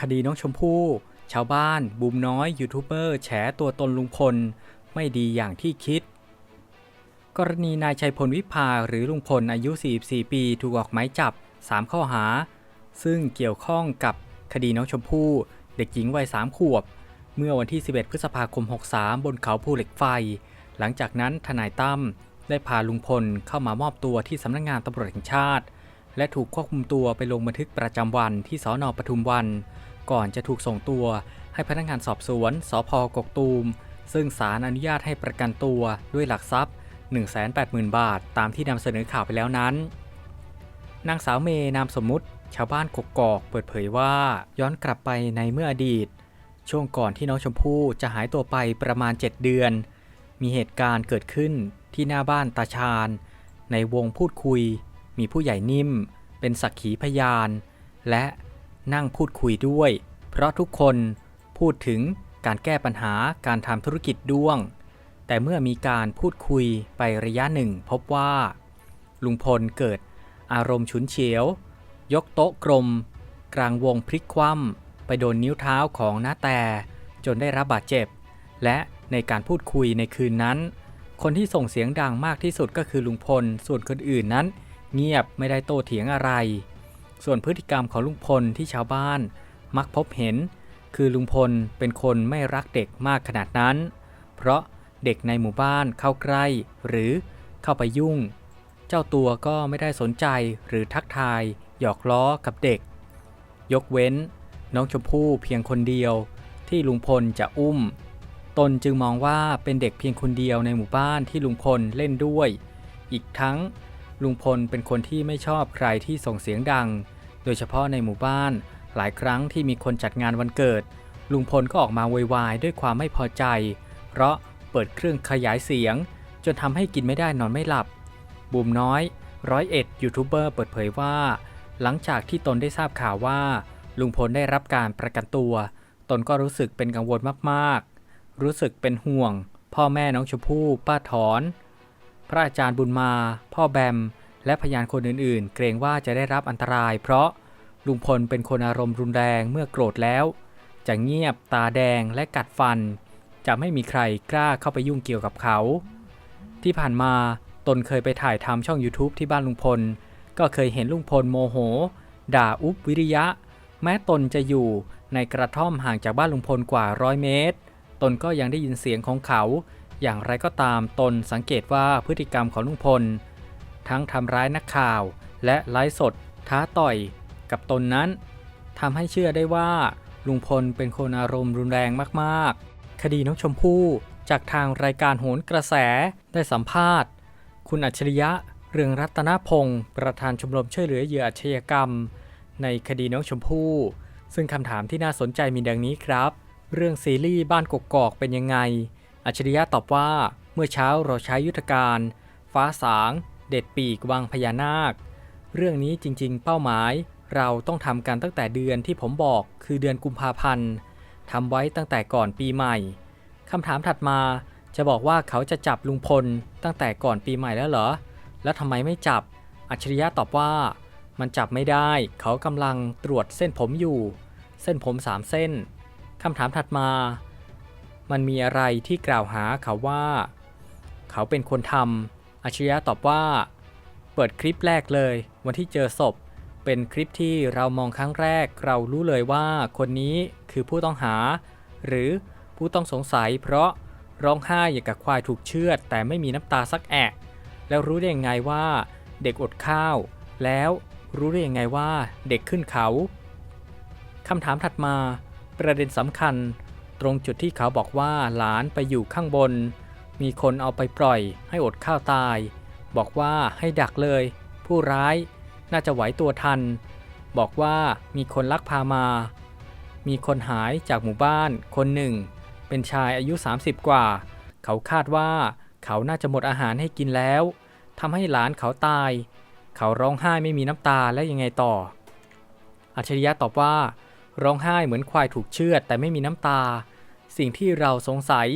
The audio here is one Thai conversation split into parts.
คดีน้องชมพู่ ชาวบ้านบูมน้อย ยูทูบเบอร์ แฉตัวตนลุงพล ไม่ดีอย่างที่คิด กรณีนายชัยพลวิภาหรือลุงพลอายุ 44 ปีถูกออกหมายจับ 3 ข้อหา ซึ่งเกี่ยวข้องกับคดีน้องชมพู่ เด็กหญิงวัย 3 ขวบ เมื่อวันที่ 11 พฤษภาคม 63 บนเขาภูเหล็กไฟ หลังจากนั้นทนายตั้มได้พาลุงพลเข้ามามอบตัวที่สำนักงานตำรวจแห่งชาติและถูกควบคุมตัวไปลงบันทึกประจำวันที่สอนอปทุมวัน ก่อนจะถูกส่งตัวให้พนักงานสอบสวนสพกกตูม ซึ่งศาลอนุญาตให้ประกันตัวด้วยหลักทรัพย์ 180,000 บาท ตามที่นำเสนอข่าวไปแล้วนั้น นางสาวเมย์นามสมมุติ ชาวบ้านกกอกเปิดเผยว่าย้อนกลับไปในเมื่ออดีต ช่วงก่อนที่น้องชมพู่จะหายตัวไปประมาณ 7 เดือน มีเหตุการณ์เกิดขึ้นที่หน้าบ้านตาชาญ ในวงพูดคุย มีผู้ใหญ่นิ่ม เป็นสักขีพยาน และ นั่งพูดคุยด้วย เพราะทุกคนพูดถึงการแก้ปัญหาการทำธุรกิจด้วง แต่เมื่อมีการพูดคุยไประยะหนึ่ง พบว่า ลุงพลเกิดอารมณ์ฉุนเฉียว ยกโต๊ะกลม กลางวงพลิกคว่ำไปโดนนิ้วเท้าของน้าแต่จนได้รับบาดเจ็บ และในการพูดคุยในคืนนั้น คนที่ส่งเสียงดังมากที่สุดก็คือลุงพล ส่วนคนอื่นนั้น เงียบไม่ได้โต้เถียงอะไร ส่วนพฤติกรรมของลุงพลที่ชาวบ้าน มักพบเห็น คือลุงพลเป็นคนไม่รักเด็กมากขนาดนั้น เพราะเด็กในหมู่บ้านเข้าใกล้ หรือเข้าไปยุ่ง เจ้าตัวก็ไม่ได้สนใจหรือทักทาย หยอกล้อกับเด็ก ยกเว้น น้องชมพู่เพียงคนเดียว ที่ลุงพลจะอุ้ม ตนจึงมองว่าเป็นเด็กเพียงคนเดียวในหมู่บ้านที่ลุงพลเล่นด้วย อีกทั้ง ลุงพลเป็นคนที่ไม่ชอบใครที่ส่งเสียงดัง โดยเฉพาะในหมู่บ้าน หลายครั้งที่มีคนจัดงานวันเกิด ลุงพลก็ออกมาโวยวายด้วยความไม่พอใจ เพราะเปิดเครื่องขยายเสียง จนทำให้กินไม่ได้นอนไม่หลับ บูมน้อยร้อยเอ็ดยูทูบเบอร์เปิดเผยว่า หลังจากที่ตนได้ทราบข่าวว่า ลุงพลได้รับการประกันตัว ตนก็รู้สึกเป็นกังวลมากๆ รู้สึกเป็นห่วง พ่อแม่น้องชมพู่ป้าถอน พระอาจารย์บุญมา พ่อแบม และพยานคนอื่นๆ เกรงว่าจะได้รับอันตราย เพราะลุงพลเป็นคนอารมณ์รุนแรงเมื่อโกรธแล้ว จะเงียบตาแดงและกัดฟัน จะไม่มีใครกล้าเข้าไปยุ่งเกี่ยวกับเขา ที่ผ่านมาตนเคยไปถ่ายทำช่อง YouTube ที่บ้านลุงพล ก็เคยเห็นลุงพลโมโห ด่าอุบวิริยะ แม้ตนจะอยู่ในกระท่อมห่างจากบ้านลุงพลกว่าร้อยเมตร ตนก็ยังได้ยินเสียงของเขา อย่างไรก็ตามตนสังเกตว่าพฤติกรรมของลุงพล ทั้งทำร้ายนักข่าวและไลฟ์สด ท้าต่อยกับตนนั้นทำให้เชื่อได้ว่าลุงพลเป็นคนอารมณ์รุนแรงมากๆ คดีน้องชมพู่จากทางรายการโหนกระแสได้สัมภาษณ์ คุณอัจฉริยะเรืองรัตนพงศ์ประธานชมรมช่วยเหลือเหยื่ออาชญากรรม ในคดีน้องชมพู่ ซึ่งคำถามที่น่าสนใจมีดังนี้ครับ เรื่องซีรีส์บ้านกกอกเป็นยังไง อัจฉริยะตอบว่า เมื่อเช้าเราใช้ยุทธการ ฟ้าสาง เด็ดปีกวางพญานาค เรื่องนี้จริงๆ เป้าหมาย เราต้องทำกันตั้งแต่เดือนที่ผมบอกคือเดือนกุมภาพันธ์ทำไว้ตั้งแต่ก่อนปีใหม่คำถามถัดมาจะบอกว่าเขาจะจับลุงพลตั้งแต่ก่อนปีใหม่แล้วเหรอ แล้วทำไมไม่จับ อัจฉริยะตอบว่า มันจับไม่ได้ เขากำลังตรวจเส้นผมอยู่ เส้นผมสามเส้นคำถามถัดมา มันมีอะไรที่กล่าวหาเขาว่า เขาเป็นคนทำอัจฉริยะตอบว่า เปิดคลิปแรกเลย วันที่เจอศพ เป็นคลิปที่เรามองครั้งแรก เรารู้เลยว่าคนนี้คือผู้ต้องหา หรือผู้ต้องสงสัย เพราะร้องไห้อย่างกับควายถูกเชือด แต่ไม่มีน้ำตาสักแอะแล้วรู้ได้ยังไงว่า เด็กอดข้าว แล้วรู้ได้ยังไงว่าเด็กขึ้นเขาคำถามถัดมา ประเด็นสำคัญ ตรงจุดที่เขาบอกว่าหลานไปอยู่ข้างบน มีคนเอาไปปล่อยให้อดข้าวตาย บอกว่าให้ดักเลย ผู้ร้ายน่าจะไหวตัวทัน บอกว่ามีคนลักพามา มีคนหายจากหมู่บ้านคนหนึ่ง เป็นชายอายุ 30 กว่า เขาคาดว่าเขาน่าจะหมดอาหารให้กินแล้วทำให้หลานเขาตาย เขาร้องไห้ไม่มีน้ำตาและยังไงต่อ อัจฉริยะตอบว่า ร้องไห้เหมือนควายถูกเชือดแต่ไม่มีน้ำตา สิ่งที่เราสงสัย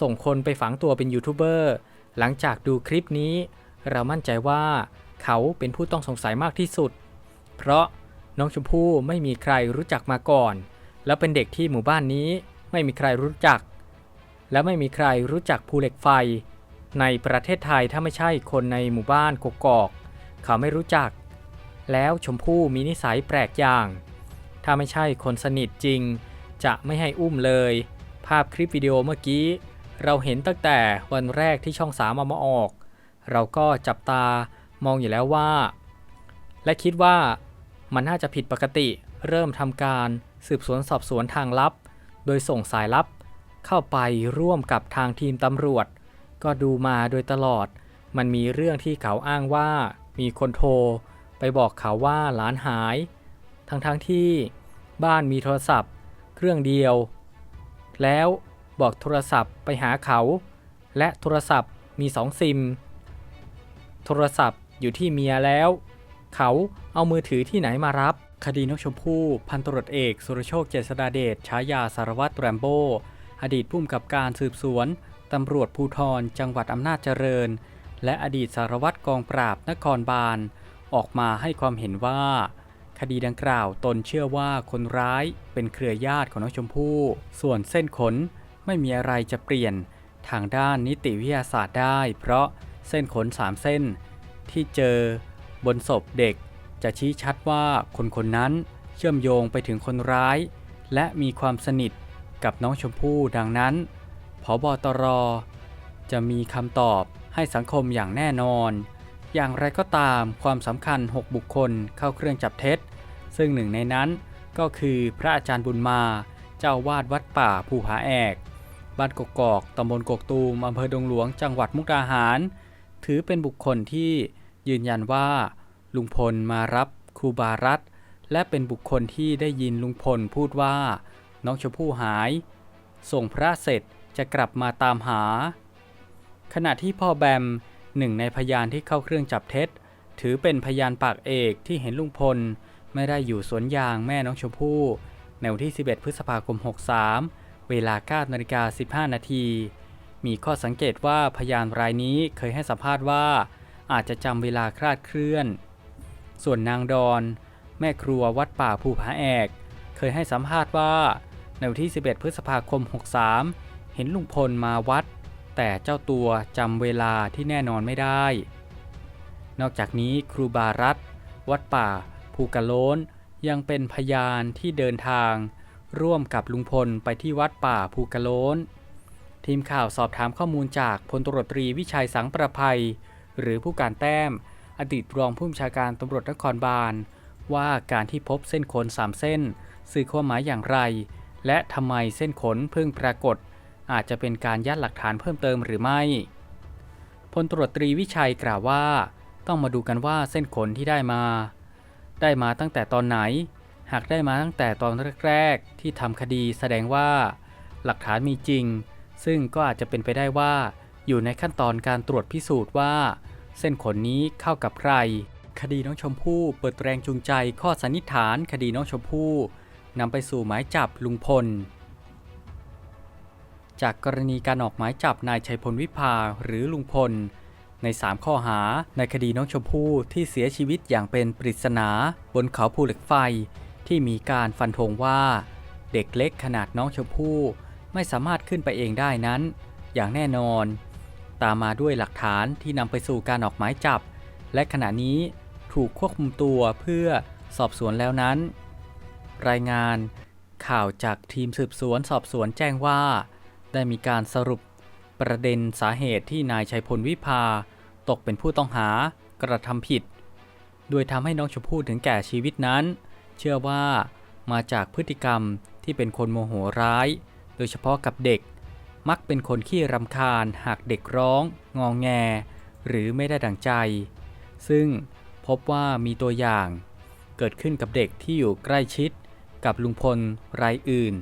ส่งคนไปฝังตัวเป็นยูทูบเบอร์หลังจากดูคลิปนี้ เรามั่นใจว่าเขาเป็นผู้ต้องสงสัยมากที่สุด เพราะน้องชมพู่ไม่มีใครรู้จักมาก่อน แล้วเป็นเด็กที่หมู่บ้านนี้ไม่มีใครรู้จัก และไม่มีใครรู้จักภูเหล็กไฟ ในประเทศไทยถ้าไม่ใช่คนในหมู่บ้านกกอก เขาไม่รู้จัก แล้วชมพู่มีนิสัยแปลกอย่าง ถ้าไม่ใช่คนสนิทจริง จะไม่ให้อุ้มเลย ภาพคลิปวิดีโอเมื่อกี้ เราเห็นตั้งแต่วันแรกที่ช่องสามเอามาออก เราก็จับตามองอยู่แล้วว่า และคิดว่ามันน่าจะผิดปกติ เริ่มทำการสืบสวนสอบสวนทางลับ โดยส่งสายลับ เข้าไปร่วมกับทางทีมตำรวจ ก็ดูมาโดยตลอด มันมีเรื่องที่เขาอ้างว่ามีคนโทร ไปบอกเขาว่าหลานหาย ทั้งๆทที่บ้านมีโทรศัพท์ เครื่องเดียว แล้วบอกโทรศัพท์ไปหาเขา และโทรศัพท์มีสองซิม โทรศัพท์อยู่ที่เมียแล้ว เขาเอามือถือที่ไหนมารับ คดีนกชมพู่พันตรวจเอกสุรโชคเจษดาเดชฉายาสารวัตรแรมโบ้อดีตผู้กำกับการสืบสวนตำรวจภูธรจังหวัดอำนาจเจริญ และอดีตสารวัตรกองปราบนครบาลออกมาให้ความเห็นว่า คดีดังกล่าวตนเชื่อว่าคนร้ายเป็นเครือญาติของน้องชมพู่ ส่วนเส้นขนไม่มีอะไรจะเปลี่ยนทางด้านนิติวิทยาศาสตร์ได้ เพราะเส้นขนสามเส้น ที่เจอบนศพเด็ก จะชี้ชัดว่าคนคนนั้นเชื่อมโยงไปถึงคนร้าย และมีความสนิทกับน้องชมพู่ดังนั้นผบตร จะมีคำตอบให้สังคมอย่างแน่นอน อย่างไรก็ตามความสำคัญ 6 บุคคลเข้าเครื่องจับเท็จ ซึ่งหนึ่งในนั้นก็คือพระอาจารย์บุญมา เจ้าวาดวัดป่าภูผาแอก บ้านกกอกตำบลกกตูมอำเภอดงหลวงจังหวัดมุกดาหาร ถือเป็นบุคคลที่ยืนยันว่าลุงพลมารับครูบารัตและเป็นบุคคลที่ได้ยินลุงพลพูดว่า น้องชมพู่หาย ส่งพระเสร็จจะกลับมาตามหา ขณะที่พ่อแบม หนึ่งในพยานที่เข้าเครื่องจับเท็จ ถือเป็นพยานปากเอกที่เห็นลุงพล ไม่ได้อยู่สวนยางแม่น้องชมพู่ ในวันที่ 11 พฤษภาคม 63 เวลา9นาฬิกา15 นาทีมีข้อสังเกตว่าพยานรายนี้เคยให้สัมภาษณ์ว่าอาจจะจำเวลาคลาดเคลื่อน ส่วนนางดอน แม่ครัววัดป่าภูผาแอก เคยให้สัมภาษณ์ว่าในวันที่ 11 พฤษภาคม 63 เห็นลุงพลมาวัด แต่เจ้าตัวจำเวลาที่แน่นอนไม่ได้ นอกจากนี้ครูบารัตวัดป่า ภูกะโล้น ยังเป็นพยานที่เดินทาง ร่วมกับลุงพลไปที่วัดป่าภูกะโล้น ทีมข่าวสอบถามข้อมูลจากพลตรตรีวิชัยสังประภัย หรือผู้การแต้ม อดีตรองผู้บัญชาการตำรวจนครบาล ว่าการที่พบเส้นขนสามเส้น สื่อความหมายอย่างไร และทำไมเส้นขนเพิ่งปรากฏ อาจจะเป็นการยัดหลักฐานเพิ่มเติมหรือไม่ พลตรวจตรีวิชัยกล่าวว่า ต้องมาดูกันว่าเส้นขนที่ได้มา ได้มาตั้งแต่ตอนไหน หากได้มาตั้งแต่ตอนแรกๆที่ทำคดีแสดงว่า หลักฐานมีจริง ซึ่งก็อาจจะเป็นไปได้ว่า อยู่ในขั้นตอนการตรวจพิสูจน์ว่า เส้นขนนี้เข้ากับใคร คดีน้องชมพู่เปิดแรงจูงใจข้อสันนิษฐาน คดีน้องชมพู่นำไปสู่หมายจับลุงพล จากกรณีการออกหมายจับนายชัยพลวิภาหรือลุงพล ใน 3 ข้อหาในคดีน้องชมพู่ที่เสียชีวิตอย่างเป็นปริศนา บนเขาภูเหล็กไฟ ที่มีการฟันธงว่า เด็กเล็กขนาดน้องชมพู่ไม่สามารถขึ้นไปเองได้นั้น อย่างแน่นอน ตามมาด้วยหลักฐานที่นำไปสู่การออกหมายจับ และขณะนี้ถูกควบคุมตัวเพื่อสอบสวนแล้วนั้น รายงานข่าวจากทีมสืบสวนสอบสวนแจ้งว่า ได้มีการสรุปประเด็นสาเหตุที่นายชัยพลวิภา ตกเป็นผู้ต้องหากระทำผิด โดยทำให้น้องชมพู่ถึงแก่ชีวิตนั้น เชื่อว่ามาจากพฤติกรรมที่เป็นคนโมโหร้าย โดยเฉพาะกับเด็ก มักเป็นคนขี้รำคาญหากเด็กร้อง งองแง หรือไม่ได้ดังใจ ซึ่งพบว่ามีตัวอย่าง เกิดขึ้นกับเด็กที่อยู่ใกล้ชิด กับลุงพลรายอื่น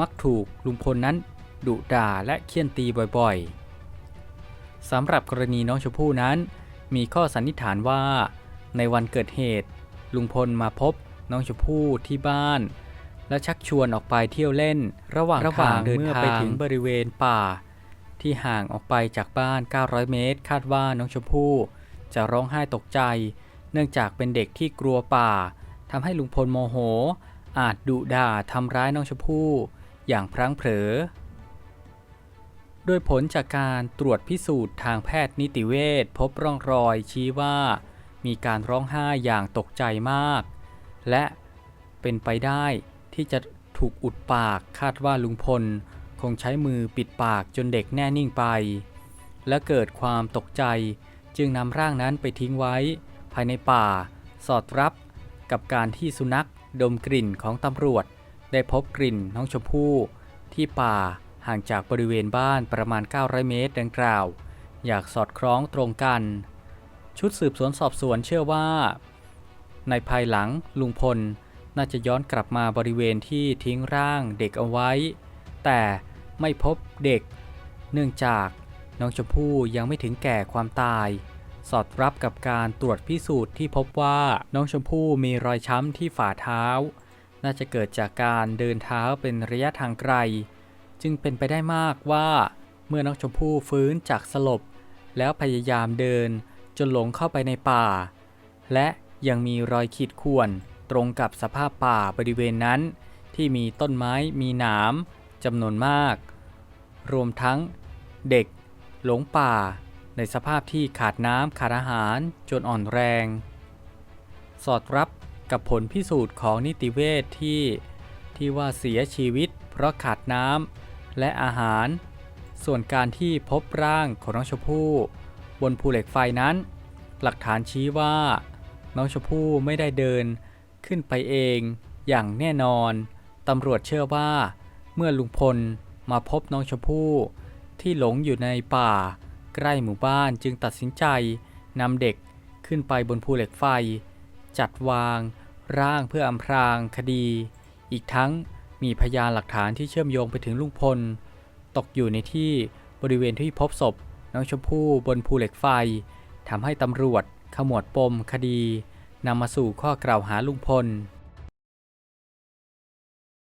มักถูกลุงพลนั้น ดุด่าและเคี่ยนตีบ่อยๆสำหรับกรณีน้องชมพู่นั้น มีข้อสันนิษฐานว่า ในวันเกิดเหตุ ลุงพลมาพบน้องชมพู่ที่บ้าน และชักชวนออกไปเที่ยวเล่น ระหว่างทางเมื่อไปถึงบริเวณป่า ที่ห่างออกไปจากบ้าน 900 เมตร คาดว่าน้องชมพู่จะร้องไห้ตกใจ เนื่องจากเป็นเด็กที่กลัวป่าทำให้ลุงพลโมโห อาจดุด่าทำร้ายน้องชมพู่อย่างพลั้งเผลอ โดยผลจากการตรวจพิสูจน์ทางแพทย์นิติเวชพบร่องรอยชี้ว่า มีการร้องไห้อย่างตกใจมาก และเป็นไปได้ที่จะถูกอุดปากคาดว่าลุงพล คงใช้มือปิดปากจนเด็กแน่นิ่งไป และเกิดความตกใจจึงนำร่างนั้นไปทิ้งไว้ ภายในป่า สอดรับกับการที่สุนัขดมกลิ่นของตำรวจ ได้พบกลิ่นน้องชมพู่ที่ป่า ห่างจากบริเวณบ้านประมาณ 900 เมตรดังกล่าว อยากสอดคล้องตรงกัน ชุดสืบสวนสอบสวนเชื่อว่า ในภายหลังลุงพลน่าจะย้อนกลับมาบริเวณที่ทิ้งร่างเด็กเอาไว้ แต่ไม่พบเด็ก เนื่องจากน้องชมพู่ยังไม่ถึงแก่ความตาย สอดรับกับการตรวจพิสูจน์ที่พบว่าน้องชมพู่มีรอยช้ำที่ฝ่าเท้า น่าจะเกิดจากการเดินเท้าเป็นระยะทางไกล จึงเป็นไปได้มากว่าเมื่อน้องชมพู่ฟื้นจากสลบ แล้วพยายามเดินจนหลงเข้าไปในป่า และยังมีรอยขีดข่วนตรงกับสภาพป่าบริเวณนั้น ที่มีต้นไม้มีหนามจำนวนมาก รวมทั้งเด็กหลงป่า ในสภาพที่ขาดน้ำขาดอาหารจนอ่อนแรง สอดรับกับผลพิสูจน์ของนิติเวชที่ที่ว่าเสียชีวิตเพราะขาดน้ำ และอาหาร ส่วนการที่พบร่างของน้องชมพู่บนภูเหล็กไฟนั้น หลักฐานชี้ว่า น้องชมพู่ไม่ได้เดินขึ้นไปเองอย่างแน่นอน ตำรวจเชื่อว่า เมื่อลุงพลมาพบน้องชมพู่ที่หลงอยู่ในป่า ใกล้หมู่บ้านจึงตัดสินใจนำเด็กขึ้นไปบนภูเหล็กไฟ จัดวางร่างเพื่ออำพรางคดี อีกทั้ง มีพยานหลักฐานที่เชื่อมโยงไปถึงลุงพล ตกอยู่ในที่บริเวณที่พบศพ น้องชมพู่บนภูเหล็กไฟทำให้ตำรวจขมวดปมคดีนำมาสู่ข้อกล่าวหาลุงพล